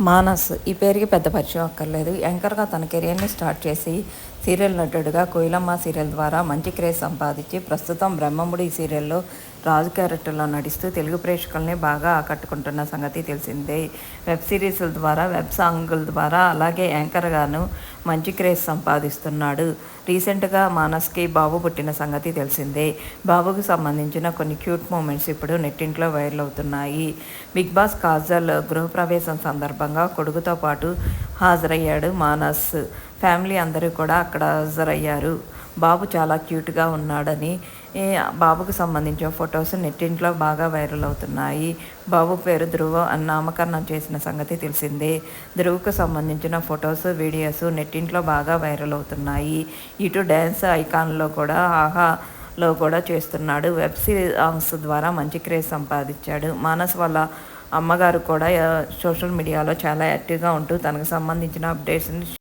మానస్. ఈ పేరుకి పెద్ద పరిచయం అక్కర్లేదు. యాంకర్గా తన కెరియర్ని స్టార్ట్ చేసి సీరియల్ నటుడుగా కోయిలమ్మ సీరియల్ ద్వారా మంచి క్రేజ్ సంపాదించి ప్రస్తుతం బ్రహ్మముడి సీరియల్లో రాజు క్యారెక్టర్లో నటిస్తూ తెలుగు ప్రేక్షకుల్ని బాగా ఆకట్టుకుంటున్న సంగతి తెలిసిందే. వెబ్ సిరీస్ల ద్వారా వెబ్ సాంగుల ద్వారా అలాగే యాంకర్గాను మంచి క్రేజ్ సంపాదిస్తున్నాడు. రీసెంట్గా మానస్కి బాబు పుట్టిన సంగతి తెలిసిందే. బాబుకు సంబంధించిన కొన్ని క్యూట్ మూమెంట్స్ ఇప్పుడు నెట్టింట్లో వైరల్ అవుతున్నాయి. బిగ్ బాస్ కాజల్ గృహప్రవేశం సందర్భంగా కొడుకుతో పాటు హాజరయ్యాడు మానస్. ఫ్యామిలీ అందరూ కూడా అక్కడ హాజరయ్యారు. బాబు చాలా క్యూట్గా ఉన్నాడని బాబుకు సంబంధించిన ఫొటోస్ నెట్టింట్లో బాగా వైరల్ అవుతున్నాయి. బాబు పేరు ధ్రువ అని నామకరణం చేసిన సంగతి తెలిసిందే. ధ్రువకు సంబంధించిన ఫొటోస్ వీడియోస్ నెట్టింట్లో బాగా వైరల్ అవుతున్నాయి. ఇటు డ్యాన్స్ ఐకాన్లో కూడా ఆహా లో కూడా చేస్తున్నాడు. వెబ్ సిరీస్ ద్వారా మంచి క్రేజ్ సంపాదించాడు. మానస్ వాళ్ళ అమ్మగారు కూడా సోషల్ మీడియాలో చాలా యాక్టివ్గా ఉంటూ తనకు సంబంధించిన అప్డేట్స్ని